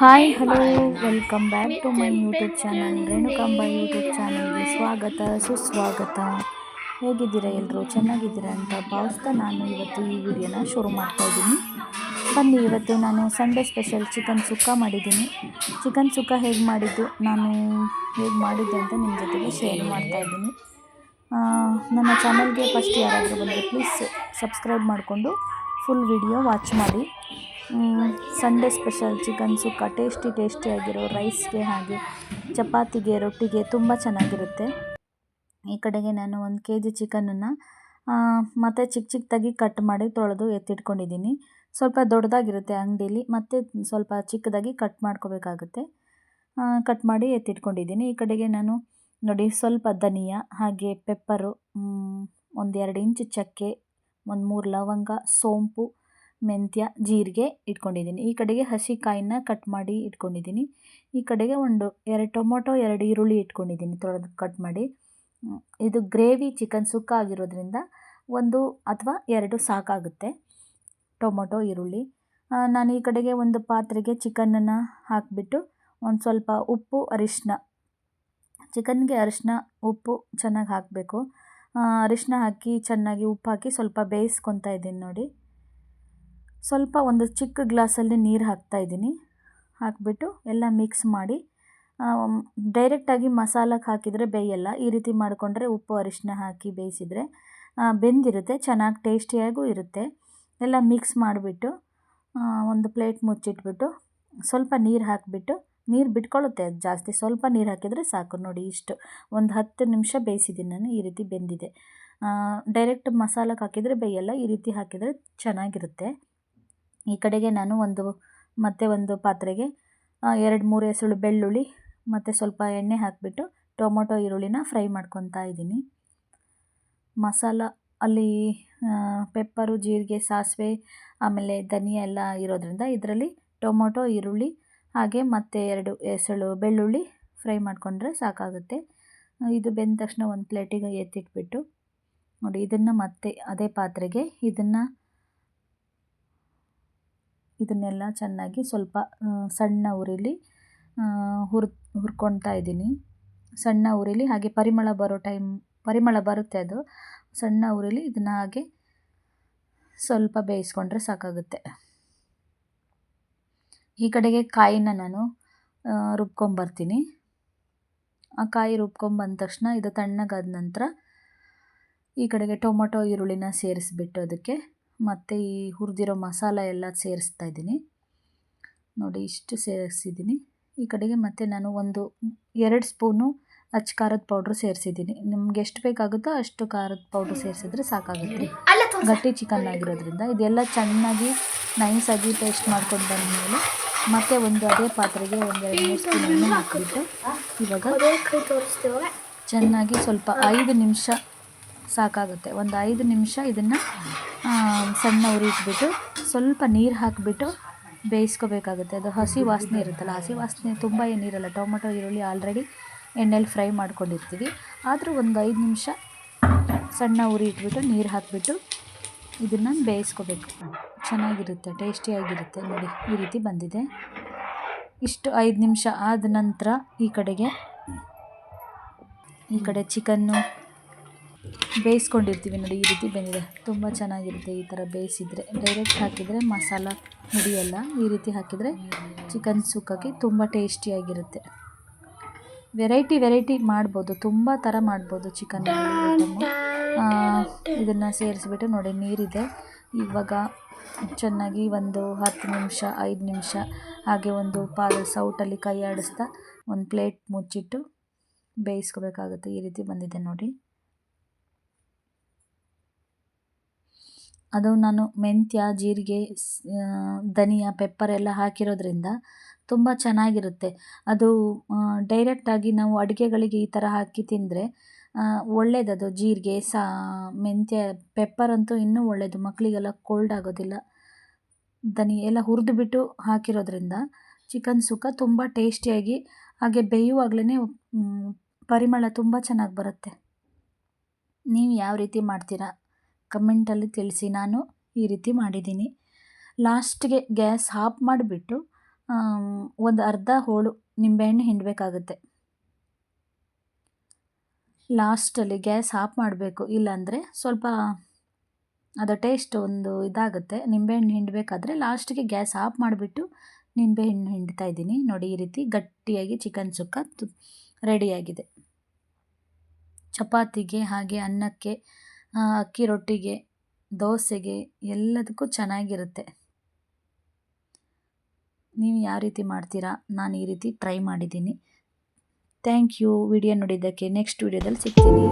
Hi hello welcome back to my YouTube channel Renukamba YouTube ಚಾನಲ್ಗೆ ಸ್ವಾಗತ, ಸುಸ್ವಾಗತ. ಹೇಗಿದ್ದೀರಾ ಎಲ್ಲರೂ ಚೆನ್ನಾಗಿದ್ದೀರಾ ಅಂತ ಭಾವಿಸ್ತಾ ನಾನು ಇವತ್ತು ಈ ವಿಡಿಯೋನ ಶುರು ಮಾಡ್ತಾ ಇದ್ದೀನಿ. ಬನ್ನಿ, ಇವತ್ತು ನಾನು ಸಂಡೇ ಸ್ಪೆಷಲ್ ಚಿಕನ್ ಸುಕ್ಕ ಮಾಡಿದ್ದೀನಿ. ಚಿಕನ್ ಸುಕ್ಕ ಹೇಗೆ ಮಾಡಿದ್ದು, ನಾನು ಹೇಗೆ ಮಾಡಿದ್ದೆ ಅಂತ ನಿಮ್ಮ ಜೊತೆಗೆ ಶೇರ್ ಮಾಡ್ತಾ ಇದ್ದೀನಿ. ನನ್ನ ಚಾನಲ್ಗೆ ಫಸ್ಟ್ ಯಾರಾದರೂ ಬಂದರೆ ಪ್ಲೀಸ್ ಸಬ್ಸ್ಕ್ರೈಬ್ ಮಾಡಿಕೊಂಡು ಫುಲ್ ವಿಡಿಯೋ ವಾಚ್ ಮಾಡಿ. Sunday special chicken sukka tasty ಟೇಸ್ಟಿಯಾಗಿರೋ ರೈಸ್ಗೆ ಹಾಗೆ, ಚಪಾತಿಗೆ, ರೊಟ್ಟಿಗೆ ತುಂಬ ಚೆನ್ನಾಗಿರುತ್ತೆ. ಈ ಕಡೆಗೆ ನಾನು ಒಂದು ಕೆ ಜಿ ಚಿಕನನ್ನು ಮತ್ತು ಚಿಕ್ಕ ಚಿಕ್ಕದಾಗಿ ಕಟ್ ಮಾಡಿ ತೊಳೆದು ಎತ್ತಿಟ್ಕೊಂಡಿದ್ದೀನಿ. ಸ್ವಲ್ಪ ದೊಡ್ಡದಾಗಿರುತ್ತೆ ಅಂಗಡೀಲಿ, ಮತ್ತು ಸ್ವಲ್ಪ ಚಿಕ್ಕದಾಗಿ ಕಟ್ ಮಾಡ್ಕೋಬೇಕಾಗುತ್ತೆ. ಕಟ್ ಮಾಡಿ ಎತ್ತಿಟ್ಕೊಂಡಿದ್ದೀನಿ. ಈ ಕಡೆಗೆ ನಾನು ನೋಡಿ ಸ್ವಲ್ಪ ಧನಿಯಾ, ಹಾಗೆ ಪೆಪ್ಪರು ಒಂದೆರಡು ಇಂಚು ಚಕ್ಕೆ, ಒಂದು ಮೂರು ಲವಂಗ, ಸೋಂಪು ಮೆಂತ್ಯ, ಜೀರಿಗೆ ಇಟ್ಕೊಂಡಿದ್ದೀನಿ. ಈ ಕಡೆಗೆ ಹಸಿ ಕಾಯಿನ ಕಟ್ ಮಾಡಿ ಇಟ್ಕೊಂಡಿದ್ದೀನಿ. ಈ ಕಡೆಗೆ ಒಂದು ಎರಡು ಟೊಮೊಟೊ, ಎರಡು ಈರುಳ್ಳಿ ಇಟ್ಕೊಂಡಿದ್ದೀನಿ ತೊಳೆದು ಕಟ್ ಮಾಡಿ. ಇದು ಗ್ರೇವಿ ಚಿಕನ್ ಸುಕ್ಕ ಆಗಿರೋದ್ರಿಂದ ಒಂದು ಅಥವಾ ಎರಡು ಸಾಕಾಗುತ್ತೆ ಟೊಮೊಟೊ, ಈರುಳ್ಳಿ. ನಾನು ಈ ಕಡೆಗೆ ಒಂದು ಪಾತ್ರೆಗೆ ಚಿಕನನ್ನು ಹಾಕಿಬಿಟ್ಟು ಒಂದು ಸ್ವಲ್ಪ ಉಪ್ಪು ಅರಿಶಿನ ಚಿಕನ್ಗೆ ಅರಿಶಿನ ಉಪ್ಪು ಚೆನ್ನಾಗಿ ಹಾಕಬೇಕು. ಅರಿಶಿನ ಹಾಕಿ ಚೆನ್ನಾಗಿ ಉಪ್ಪು ಹಾಕಿ ಸ್ವಲ್ಪ ಬೇಯಿಸ್ಕೊತಾ ಇದ್ದೀನಿ ನೋಡಿ. ಸ್ವಲ್ಪ ಒಂದು ಚಿಕ್ಕ ಗ್ಲಾಸಲ್ಲಿ ನೀರು ಹಾಕ್ತಾ ಇದ್ದೀನಿ. ಹಾಕಿಬಿಟ್ಟು ಎಲ್ಲ ಮಿಕ್ಸ್ ಮಾಡಿ ಡೈರೆಕ್ಟಾಗಿ ಮಸಾಲಕ್ಕೆ ಹಾಕಿದರೆ ಬೇಯಲ್ಲ. ಈ ರೀತಿ ಮಾಡಿಕೊಂಡ್ರೆ ಉಪ್ಪು ಅರಿಶಿನ ಹಾಕಿ ಬೇಯಿಸಿದರೆ ಬೆಂದಿರುತ್ತೆ, ಚೆನ್ನಾಗಿ ಟೇಸ್ಟಿಯಾಗೂ ಇರುತ್ತೆ. ಎಲ್ಲ ಮಿಕ್ಸ್ ಮಾಡಿಬಿಟ್ಟು ಒಂದು ಪ್ಲೇಟ್ ಮುಚ್ಚಿಟ್ಬಿಟ್ಟು ಸ್ವಲ್ಪ ನೀರು ಹಾಕಿಬಿಟ್ಟು, ನೀರು ಬಿಟ್ಕೊಳ್ಳುತ್ತೆ ಅದು ಜಾಸ್ತಿ. ಸ್ವಲ್ಪ ನೀರು ಹಾಕಿದರೆ ಸಾಕು ನೋಡಿ ಇಷ್ಟು. ಒಂದು ಹತ್ತು ನಿಮಿಷ ಬೇಯಿಸಿದ್ದೀನಿ ನಾನು, ಈ ರೀತಿ ಬೆಂದಿದೆ. ಡೈರೆಕ್ಟ್ ಮಸಾಲಕ್ಕೆ ಹಾಕಿದರೆ ಬೇಯಲ್ಲ, ಈ ರೀತಿ ಹಾಕಿದರೆ ಚೆನ್ನಾಗಿರುತ್ತೆ. ಈ ಕಡೆಗೆ ನಾನು ಒಂದು, ಮತ್ತೆ ಒಂದು ಪಾತ್ರೆಗೆ ಎರಡು, ಮೂರು ಎಸಳು ಬೆಳ್ಳುಳ್ಳಿ, ಮತ್ತು ಸ್ವಲ್ಪ ಎಣ್ಣೆ ಹಾಕಿಬಿಟ್ಟು ಟೊಮೊಟೊ ಈರುಳ್ಳಿನ ಫ್ರೈ ಮಾಡ್ಕೊತಾ ಇದ್ದೀನಿ. ಮಸಾಲ ಅಲ್ಲಿ ಪೆಪ್ಪರು, ಜೀರಿಗೆ, ಸಾಸಿವೆ, ಆಮೇಲೆ ಧನಿಯಾ ಎಲ್ಲ ಇರೋದ್ರಿಂದ ಇದರಲ್ಲಿ ಟೊಮೊಟೊ, ಈರುಳ್ಳಿ, ಹಾಗೆ ಮತ್ತೆ ಎರಡು ಎಸಳು ಬೆಳ್ಳುಳ್ಳಿ ಫ್ರೈ ಮಾಡಿಕೊಂಡ್ರೆ ಸಾಕಾಗುತ್ತೆ. ಇದು ಬೆಂದ ತಕ್ಷಣ ಒಂದು ಪ್ಲೇಟಿಗೆ ಎತ್ತಿಟ್ಬಿಟ್ಟು ನೋಡಿ, ಇದನ್ನು ಮತ್ತೆ ಅದೇ ಪಾತ್ರೆಗೆ ಇದನ್ನು ಇದನ್ನೆಲ್ಲ ಚೆನ್ನಾಗಿ ಸ್ವಲ್ಪ ಸಣ್ಣ ಉರಿಲಿ ಹುರ್, ಹುರ್ಕೊತಾ ಇದ್ದೀನಿ. ಸಣ್ಣ ಉರಿಲಿ ಹಾಗೆ ಪರಿಮಳ ಬರೋ ಟೈಮ್, ಪರಿಮಳ ಬರುತ್ತೆ ಅದು. ಸಣ್ಣ ಉರಿಲಿ ಇದನ್ನು ಹಾಗೆ ಸ್ವಲ್ಪ ಬೇಯಿಸ್ಕೊಂಡ್ರೆ ಸಾಕಾಗುತ್ತೆ. ಈ ಕಡೆಗೆ ಕಾಯಿನ ನಾನು ರುಬ್ಕೊಂಬರ್ತೀನಿ. ಆ ಕಾಯಿ ರುಬ್ಕೊಂಬಂದ ತಕ್ಷಣ ಇದು ತಣ್ಣಗಾದ ನಂತರ ಈ ಕಡೆಗೆ ಟೊಮೊಟೊ, ಈರುಳ್ಳಿನ ಸೇರಿಸ್ಬಿಟ್ಟು ಅದಕ್ಕೆ ಮತ್ತು ಈ ಹುರಿದಿರೋ ಮಸಾಲ ಎಲ್ಲ ಸೇರಿಸ್ತಾ ಇದ್ದೀನಿ. ನೋಡಿ, ಇಷ್ಟು ಸೇರಿಸಿದ್ದೀನಿ. ಈ ಕಡೆಗೆ ಮತ್ತೆ ನಾನು ಒಂದು ಎರಡು ಸ್ಪೂನು ಅಚ್ಚ ಖಾರದ ಪೌಡ್ರ್ ಸೇರಿಸಿದ್ದೀನಿ. ನಿಮ್ಗೆ ಎಷ್ಟು ಬೇಕಾಗುತ್ತೋ ಅಷ್ಟು ಖಾರದ ಪೌಡ್ರ್ ಸೇರಿಸಿದ್ರೆ ಸಾಕಾಗುತ್ತೆ. ಗಟ್ಟಿ ಚಿಕನ್ ಆಗಿರೋದ್ರಿಂದ. ಇದೆಲ್ಲ ಚೆನ್ನಾಗಿ ನೈಸಾಗಿ ಟೇಸ್ಟ್ ಮಾಡ್ಕೊಂಡು ಬಂದಮೇಲೆ ಮತ್ತೆ ಒಂದು ಅದೇ ಪಾತ್ರೆಗೆ ಒಂದೆರಡು ಮೂರು ಸ್ಪೂನ್ ಹಾಕಿಬಿಟ್ಟು ಇವಾಗ ಚೆನ್ನಾಗಿ ಸ್ವಲ್ಪ ಐದು ನಿಮಿಷ ಸಾಕಾಗುತ್ತೆ. ಒಂದು ಐದು ನಿಮಿಷ ಇದನ್ನು ಸಣ್ಣ ಉರಿ ಇಟ್ಬಿಟ್ಟು ಸ್ವಲ್ಪ ನೀರು ಹಾಕಿಬಿಟ್ಟು ಬೇಯಿಸ್ಕೋಬೇಕಾಗುತ್ತೆ. ಅದು ಹಸಿ ವಾಸನೆ ಇರುತ್ತಲ್ಲ, ಹಸಿ ವಾಸನೆ ತುಂಬ ಏನಿರಲ್ಲ. ಟೊಮೊಟೊ, ಈರುಳ್ಳಿ ಆಲ್ರೆಡಿ ಎಣ್ಣೆಲಿ ಫ್ರೈ ಮಾಡ್ಕೊಂಡಿರ್ತೀವಿ. ಆದರೂ ಒಂದು ಐದು ನಿಮಿಷ ಸಣ್ಣ ಉರಿ ಇಟ್ಬಿಟ್ಟು ನೀರು ಹಾಕಿಬಿಟ್ಟು ಇದನ್ನು ಬೇಯಿಸ್ಕೋಬೇಕು. ಚೆನ್ನಾಗಿರುತ್ತೆ ಟೇಸ್ಟಿಯಾಗಿರುತ್ತೆ ನೋಡಿ, ಈ ರೀತಿ ಬಂದಿದೆ. ಇಷ್ಟು ಐದು ನಿಮಿಷ ಆದ ನಂತರ ಈ ಕಡೆಗೆ ಈ ಕಡೆ ಚಿಕನ್ನು ಬೇಯಿಸ್ಕೊಂಡಿರ್ತೀವಿ ನೋಡಿ, ಈ ರೀತಿ ಬೆಂದಿದೆ. ತುಂಬ ಚೆನ್ನಾಗಿರುತ್ತೆ ಈ ಥರ ಬೇಯಿಸಿದರೆ. ಡೈರೆಕ್ಟ್ ಹಾಕಿದರೆ ಮಸಾಲ ಹಿಡಿಯಲ್ಲ ಈ ರೀತಿ ಹಾಕಿದರೆ ಚಿಕನ್ ಸುಕ್ಕಕ್ಕೆ ತುಂಬ ಟೇಸ್ಟಿಯಾಗಿರುತ್ತೆ ವೆರೈಟಿ ವೆರೈಟಿ ಮಾಡ್ಬೋದು. ತುಂಬ ಥರ ಮಾಡ್ಬೋದು ಚಿಕನ್ ಇದನ್ನು ಸೇರಿಸ್ಬಿಟ್ಟು ನೋಡಿ, ನೀರಿದೆ. ಇವಾಗ ಚೆನ್ನಾಗಿ ಒಂದು ಹತ್ತು ನಿಮಿಷ, ಐದು ನಿಮಿಷ ಹಾಗೆ ಒಂದು ಪಾದ ಸೌಟಲ್ಲಿ ಕೈ ಆಡಿಸ್ತಾ ಒಂದು ಪ್ಲೇಟ್ ಮುಚ್ಚಿಟ್ಟು ಬೇಯಿಸ್ಕೋಬೇಕಾಗುತ್ತೆ. ಈ ರೀತಿ ಬಂದಿದೆ ನೋಡಿ. ಅದು ನಾನು ಮೆಂತ್ಯ, ಜೀರಿಗೆ, ಸ್- ಧನಿಯಾ ಪೆಪ್ಪರ್ ಎಲ್ಲ ಹಾಕಿರೋದ್ರಿಂದ ತುಂಬ ಚೆನ್ನಾಗಿರುತ್ತೆ. ಅದು ಡೈರೆಕ್ಟಾಗಿ ನಾವು ಅಡುಗೆಗಳಿಗೆ ಈ ಥರ ಹಾಕಿ ತಿಂದರೆ ಒಳ್ಳೆಯದದು ಜೀರಿಗೆ, ಸಾ, ಮೆಂತ್ಯ ಪೆಪ್ಪರ್ ಅಂತೂ ಇನ್ನೂ ಒಳ್ಳೆಯದು ಮಕ್ಕಳಿಗೆಲ್ಲ ಕೋಲ್ಡ್ ಆಗೋದಿಲ್ಲ. ಧನಿ, ಎಲ್ಲ ಹುರಿದುಬಿಟ್ಟು ಹಾಕಿರೋದ್ರಿಂದ ಚಿಕನ್ ಸುಕ್ಕ ತುಂಬ ಟೇಸ್ಟಿಯಾಗಿ ಹಾಗೆ ಬೇಯುವಾಗಲೇ ಪರಿಮಳ ತುಂಬ ಚೆನ್ನಾಗಿ ಬರುತ್ತೆ. ನೀವು ಯಾವ ರೀತಿ ಮಾಡ್ತೀರಾ? ಕಮೆಂಟಲ್ಲಿ ತಿಳಿಸಿ, ನಾನು ಈ ರೀತಿ ಮಾಡಿದ್ದೀನಿ. ಲಾಸ್ಟ್ಗೆ ಗ್ಯಾಸ್ ಹಾಫ್ ಮಾಡಿಬಿಟ್ಟು ಒಂದು ಅರ್ಧ ಹೋಳು ನಿಂಬೆಹಣ್ಣು ಹಿಂಡಬೇಕಾಗುತ್ತೆ. ಲಾಸ್ಟಲ್ಲಿ ಗ್ಯಾಸ್ ಆಫ್ ಮಾಡಬೇಕು. ಇಲ್ಲಾಂದರೆ ಸ್ವಲ್ಪ ಅದು ಟೇಸ್ಟ್ ಒಂದು ಇದಾಗುತ್ತೆ. ನಿಂಬೆಹಣ್ಣು ಹಿಂಡಬೇಕಾದ್ರೆ ಲಾಸ್ಟಿಗೆ ಗ್ಯಾಸ್ ಆಫ್ ಮಾಡಿಬಿಟ್ಟು ನಿಂಬೆಹಣ್ಣು ಹಿಂಡ್ತಾ ಇದ್ದೀನಿ. ನೋಡಿ, ಈ ರೀತಿ ಗಟ್ಟಿಯಾಗಿ ಚಿಕನ್ ಸುಕ್ಕ ರೆಡಿಯಾಗಿದೆ. ಚಪಾತಿಗೆ ಹಾಗೆ ಅನ್ನಕ್ಕೆ ಅಕ್ಕಿ ರೊಟ್ಟಿಗೆ, ದೋಸೆಗೆ ಎಲ್ಲದಕ್ಕೂ ಚೆನ್ನಾಗಿರುತ್ತೆ. ನೀವು ಯಾವ ರೀತಿ ಮಾಡ್ತೀರಾ? ನಾನು ಈ ರೀತಿ ಟ್ರೈ ಮಾಡಿದ್ದೀನಿ. ಥ್ಯಾಂಕ್ ಯು ವಿಡಿಯೋ ನೋಡಿದ್ದಕ್ಕೆ ನೆಕ್ಸ್ಟ್ ವಿಡಿಯೋದಲ್ಲಿ ಸಿಗ್ತೀನಿ.